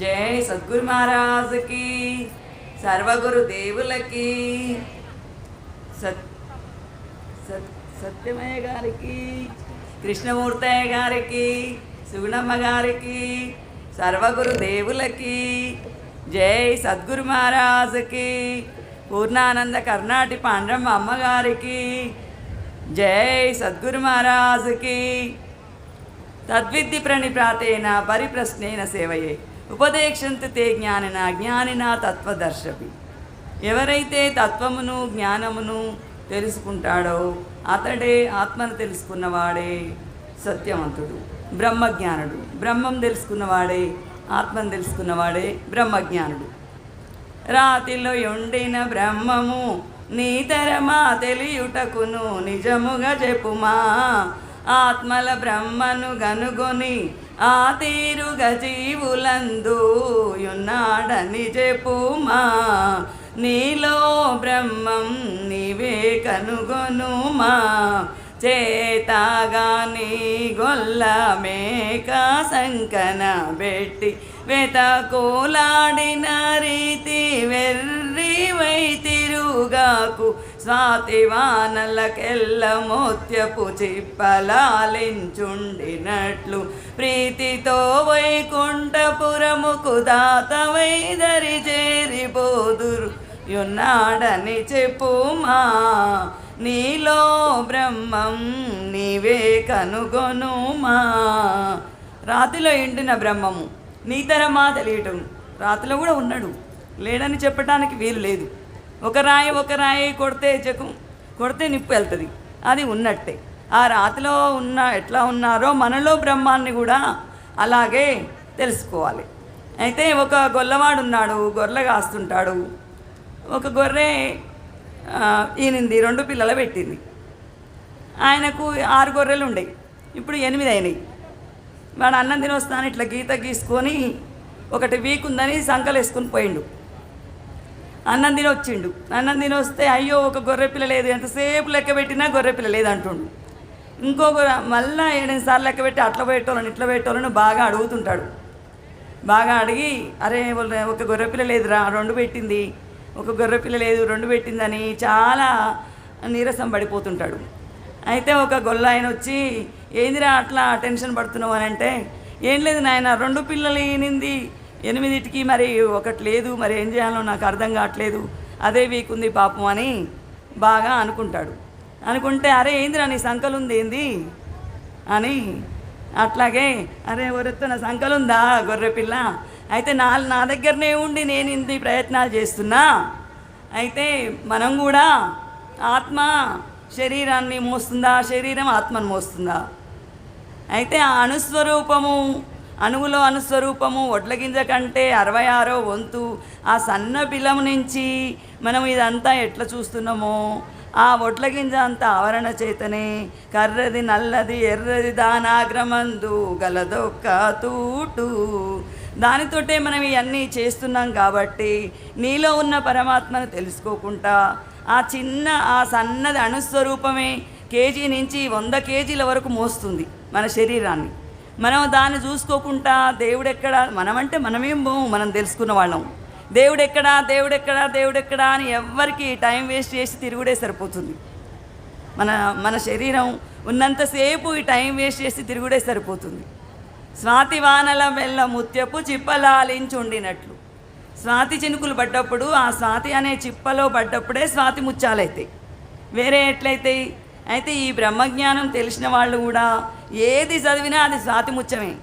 జై సద్గురు మహారాజుకి సర్వగురు దేవులకి సత్ సత్ సత్యమయ్య గారికి కృష్ణమూర్తయ్య గారికి సుగుణమ్మ గారికి సర్వగురు దేవులకి జై సద్గురు మహారాజుకి పూర్ణానంద కర్ణాటి పాండ్రమ్మ అమ్మగారికి జై సద్గురు మహారాజుకి. తద్విద్ది ప్రణిప్రాతేన పరిప్రశ్నేన సేవయే. ఉపదేశంతు తే జ్ఞానిన జ్ఞానిన తత్వదర్శపి. ఎవరైతే తత్వమును జ్ఞానమును తెలుసుకుంటాడో అతడే ఆత్మను తెలుసుకున్నవాడే సత్యవంతుడు బ్రహ్మజ్ఞానుడు. బ్రహ్మం తెలుసుకున్నవాడే ఆత్మను తెలుసుకున్నవాడే బ్రహ్మజ్ఞానుడు. రాతిలో ఉండిన బ్రహ్మము నీతరమా తెలియుటకును నిజముగా చెప్పుమా. ఆత్మల బ్రహ్మను గనుగొని ఆ తీరుగా జీవులందు ఉన్నాడని చెప్పుమా. నీలో బ్రహ్మం నీవే కనుగొనుమా. చేతాగాని గొల్ల మేక సంకన పెట్టి వెతకోలాడిన రీతి వెర్రివై తిరుగాకు స్వాతి వానలకెల్ల మోత్యపు చిప్పలాలించుండినట్లు ప్రీతితో వైకుంఠపురముకు దాతవై దరి చేరిపోదురు. యున్నాడని చెప్పుమా నీలో బ్రహ్మం నీవే కనుగొనుమా. రాతిలో ఎండిన బ్రహ్మము నీతరమా తెలియటం రాతిలో కూడా ఉన్నాడు. లేడని చెప్పటానికి వీలు లేదు. ఒక రాయి ఒక రాయి కొడితే చెకు కొడితే నిప్పు వెళ్తుంది. అది ఉన్నట్టే. ఆ రాతిలో ఉన్న ఎట్లా ఉన్నారో మనలో బ్రహ్మాన్ని కూడా అలాగే తెలుసుకోవాలి. అయితే ఒక గొల్లవాడు ఉన్నాడు గొర్రె కాస్తుంటాడు. ఒక గొర్రె ఆ, ఈనింది రెండు పిల్లలు పెట్టింది. ఆయనకు ఆరు గొర్రెలు ఉండేవి ఇప్పుడు ఎనిమిది అయినాయి. వాడు అన్నం తినొస్తాను ఇట్లా గీత గీసుకొని ఒకటి వీక్ ఉందని సంకలు వేసుకుని పోయిండు. అన్నం తిని వచ్చిండు. అన్నం తిని వస్తే అయ్యో ఒక గొర్రె పిల్ల లేదు. ఎంతసేపు లెక్క పెట్టినా గొర్రె పిల్ల లేదు అంటుండు. ఇంకో మళ్ళా ఏడెనిమిది సార్లు లెక్క పెట్టి అట్లా పెట్టోళ్ళని ఇట్లా పెట్టోళ్ళని బాగా అడుగుతుంటాడు. బాగా అడిగి అరే ఒక గొర్రె పిల్ల లేదురా రెండు పెట్టింది. ఒక గొర్రె పిల్ల లేదు రెండు పెట్టిందని చాలా నీరసం పడిపోతుంటాడు. అయితే ఒక గొల్ల ఆయన వచ్చి ఏందిరా అట్లా టెన్షన్ పడుతున్నావు అని అంటే ఏం లేదు నాయన రెండు పిల్లలు ఈనింది. ఎనిమిదిటికి మరి ఒకటి లేదు మరి ఏం చేయాలో నాకు అర్థం కావట్లేదు. అదే వీక్ ఉంది పాపం అని బాగా అనుకుంటాడు. అనుకుంటే అరే ఏందిరా నీ సంకలుంది ఏంది? అని అట్లాగే అరే ఎవరితో నా సంకలుందా గొర్రె పిల్ల? అయితే నా నా దగ్గరనే ఉండి నేను ఇంత ప్రయత్నాలు చేస్తున్నా. అయితే మనం కూడా ఆత్మ శరీరాన్ని మోస్తుందా? శరీరం ఆత్మను మోస్తుందా? అయితే ఆ అణుస్వరూపము అణువులో అణుస్వరూపము వడ్ల గింజ కంటే అరవై ఆరో వంతు. ఆ సన్న బిలం నుంచి మనం ఇదంతా ఎట్లా చూస్తున్నామో? ఆ వడ్ల గింజ అంతా ఆవరణ చేతనే కర్రది నల్లది ఎర్రది దానాగ్రమందు గలదొక్క తూటు. దానితోటే మనం ఇవన్నీ చేస్తున్నాం కాబట్టి నీలో ఉన్న పరమాత్మను తెలుసుకోకుండా ఆ చిన్న ఆ సన్నది అణుస్వరూపమే కేజీ నుంచి వంద కేజీల వరకు మోస్తుంది మన శరీరాన్ని. మనం దాన్ని చూసుకోకుండా దేవుడెక్కడ? మనమంటే మనమేం పోము మనం తెలుసుకున్న వాళ్ళం. దేవుడెక్కడా? దేవుడెక్కడా? దేవుడెక్కడా అని ఎవ్వరికి టైం వేస్ట్ చేసి తిరుగుడే సరిపోతుంది. మన మన శరీరం ఉన్నంతసేపు ఈ టైం వేస్ట్ చేసి తిరుగుడే సరిపోతుంది. స్వాతి వానల వెళ్ళ ముత్యపు చిప్పలాలించుండినట్లు స్వాతి చినుకులు పడ్డప్పుడు ఆ స్వాతి అనే చిప్పలో పడ్డప్పుడే స్వాతి ముత్యాలైతాయి. వేరే ఎట్లయితాయి అయితే ఈ బ్రహ్మజ్ఞానం తెలిసిన వాళ్ళు కూడా ఏది చదివినా అది స్వాతి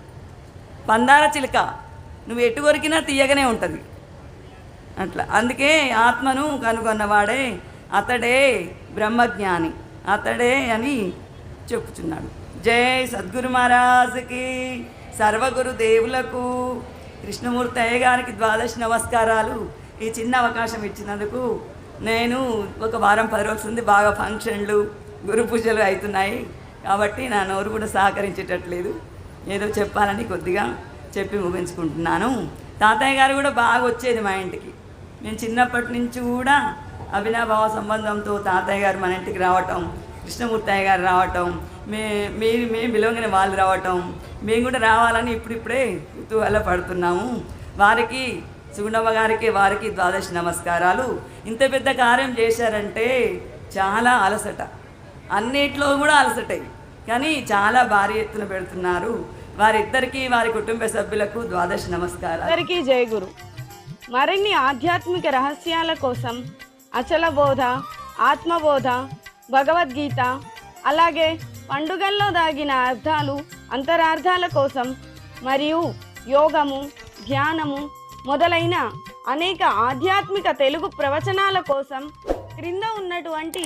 పందార చిలుక. నువ్వు ఎటు కొరికినా తీయగానే ఉంటుంది. అట్లా. అందుకే ఆత్మను కనుగొన్నవాడే అతడే బ్రహ్మజ్ఞాని అతడే అని చెప్పుచున్నాడు. జై సద్గురు మహారాజుకి సర్వగురు దేవులకు కృష్ణమూర్తి అయ్య గారికి ద్వాదశ నమస్కారాలు. ఈ చిన్న అవకాశం ఇచ్చినందుకు నేను ఒక వారం పది రోజులు ఉంది బాగా ఫంక్షన్లు గురు పూజలు అవుతున్నాయి కాబట్టి నా నోరు కూడా సహకరించేటట్లేదు. ఏదో చెప్పాలని కొద్దిగా చెప్పి ముగించుకుంటున్నాను. తాతయ్య గారు కూడా బాగా వచ్చేది మా ఇంటికి. నేను చిన్నప్పటి నుంచి కూడా అభినాభావ సంబంధంతో తాతయ్య గారు మన ఇంటికి రావటం కృష్ణమూర్తయ్య గారు రావటం మే మీ మేము విలువంగిన వాళ్ళు రావటం మేము కూడా రావాలని ఇప్పుడిప్పుడే కుతూహల పడుతున్నాము. వారికి సుగుణమ్మ గారికి వారికి ద్వాదశ నమస్కారాలు. ఇంత పెద్ద కార్యం చేశారంటే చాలా అలసట. అన్నిట్లో కూడా అలసటాయి కానీ చాలా భారీ ఎత్తున పెడుతున్నారు. వారిద్దరికీ వారి కుటుంబ సభ్యులకు ద్వాదశ నమస్కారం అందరికీ జయగురు మరిన్ని ఆధ్యాత్మిక రహస్యాల కోసం అచల బోధ ఆత్మబోధ భగవద్గీత అలాగే పండుగల్లో దాగిన అర్థాలు అంతరార్థాల కోసం మరియు యోగము ధ్యానము మొదలైన అనేక ఆధ్యాత్మిక తెలుగు ప్రవచనాల కోసం క్రింద ఉన్నటువంటి